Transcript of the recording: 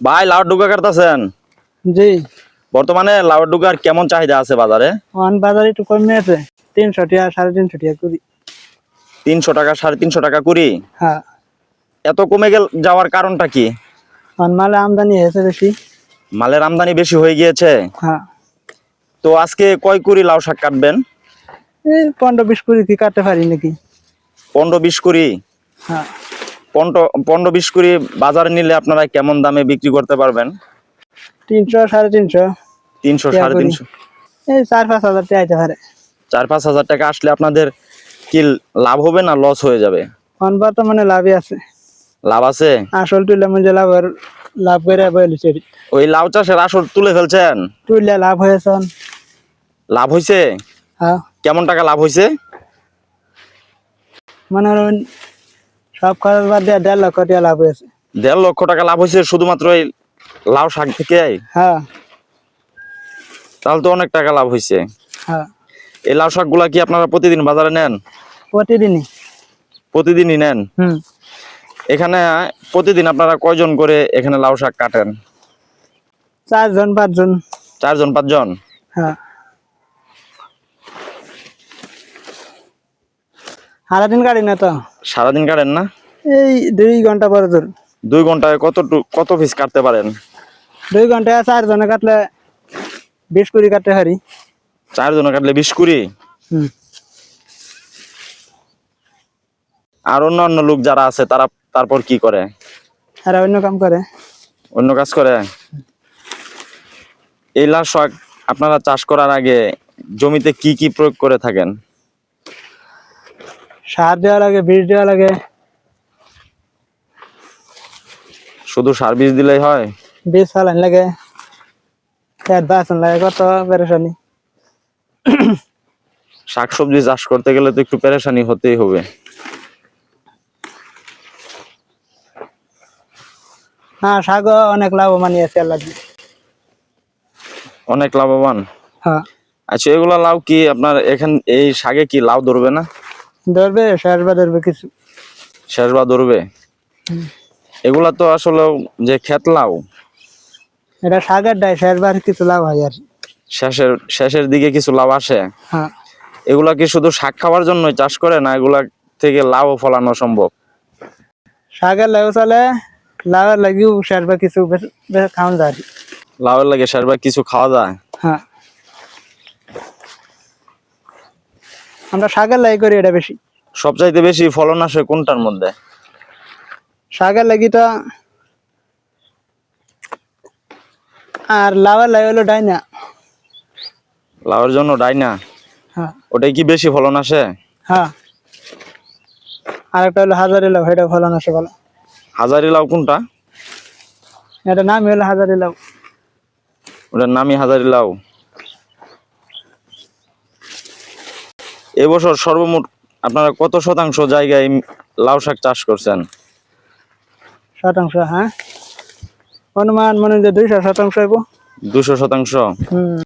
ভাই লাউ ডুগা কাটতেছেন? জি। বর্তমানে লাউ ডুগার কেমন চাহিদা আছে বাজারে? ওয়ান বাজার একটু কমে আছে তিনশো টাকা সাড়ে তিনশো টাকা করি। তিনশো টাকা সাড়ে তিনশো টাকা কুড়ি হ্যাঁ। এত কমে গেল যাওয়ার কারণটা কি? ওয়ান মালে আমদানি হয়েছে বেশি। মালের আমদানি বেশি হয়ে গিয়েছে? হ্যাঁ। তো আজকে কয় কুড়ি লাউ শাক কাটবেন? এই পনেরো বিশ কুড়ি কি কাটতে পারি নাকি। পনেরো বিশ কুড়ি? হ্যাঁ। পনেরো পনেরো বিশ কুড়ি বাজারে নিলে আপনারা কেমন দামে বিক্রি করতে পারবেন? তিনশো সাড়ে তিনশো। তিনশো সাড়ে তিনশো। এই চার পাঁচ হাজার টাকা আইতে পারে। চার পাঁচ হাজার টাকা আসলে আপনাদের কি লাভ হবে না লস হয়ে যাবে? ওয়ান বর্তমানে লাভই আছে। লাভ আছে? আসল তুলে মধ্যে লাভ আর লাভ করে বলেছে ওই লাউ চাষের আসর তুলে ফেলছেন? তুললে লাভ হয়েছে লাভ হয়েছে হ্যাঁ। কেমন টাকা লাভ হয়েছে মনে সব খরচ বাদ দিয়ে দেড় লক্ষ টাকা লাভ হয়েছে। দেড় লক্ষ টাকা লাভ হয়েছে শুধুমাত্র এই লাউ শাক থেকে? হ্যাঁ। তাহলে তো অনেক টাকা লাভ হয়েছে। হ্যাঁ। এই লাউ শাকগুলা কি আপনারা প্রতিদিন বাজারে নেন? প্রতিদিনই। প্রতিদিনই নেন? হুম। এখানে প্রতিদিন আপনারা কয়জন করে এখানে লাউ শাক কাটেন? চারজন পাঁচজন। চারজন পাঁচজন? হ্যাঁ। সারাদিন গাড়ি না তো? সারাদিন কাটেন না? এই দুই ঘণ্টা পরে তোর দুই ঘন্টায় কত কত পিস কাটতে পারেন? দুই ঘন্টায় চারজনে কাটলে বিশ কুড়ি কাটতে পারি। চারজনে কাটলে বিশ কুড়ি আর অন্য অন্য লোক যারা আছে তারা তারপর কি করে? আর অন্য কাম করে। অন্য কাজ করে? এই লাউ শাক আপনারা চাষ করার আগে জমিতে কি কি প্রয়োগ করে থাকেন? সার দেওয়া লাগে বীজ দেওয়া লাগে। শুধু সার বীজ দিলেই হয়? বীজ ফালান লাগে। বাসন লাগে কত পেরেশানি। শাকসবজি চাষ করতে গেলে তো একটু পেরেশানি হতেই হবে। হ্যাঁ শাক অনেক লাভবানই আছে আল্লাহ। অনেক লাভবান? হ্যাঁ। আচ্ছা এগুলা লাউ কি আপনার এখান এই শাকে কি লাউ ধরবে না? ধরবে শেষ বা ধরবে কিছু। শেষ বা ধরবে? এগুলা তো আসলে যে ক্ষেত লাউ। এটা শাকের ডাই শেষ বার কিছু লাভ হয় আর। শেষের শেষের দিকে কিছু লাউ আসে? হ্যাঁ। এগুলা কি শুধু শাক খাওয়ার জন্যই চাষ করে না এগুলা থেকে লাউ ফলানো সম্ভব? শাকের লাউ চলে লাউয়ের লাগিও শেষ বা কিছু বেশ যায়। লাউয়ের লাগে শেষ বা কিছু খাওয়া যায়? হ্যাঁ। আমরা শাকের লাগি করি এটা বেশি। সবচাইতে বেশি ফলন আসে কোনটার মধ্যে? শাকের লাগিটা আর লাউয়ের লাগি হলো ডাইনা। লাউয়ের জন্য ডাইনা? হ্যাঁ। ওটাই কি বেশি ফলন আসে? হ্যাঁ। আর একটা হলো হাজারি লাউ এটা ফলন আসে ভালো। হাজারি লাউ কোনটা? এটা নাম হলো হাজারি লাউ। ওটার নামই হাজারি লাউ। এবছর সর্বমোট আপনারা কত শতাংশ জায়গায় লাউ শাক চাষ করছেন? শতাংশ হ্যাঁ। অনুমান মনে যে দুইশো শতাংশ দুশো শতাংশ? হুম।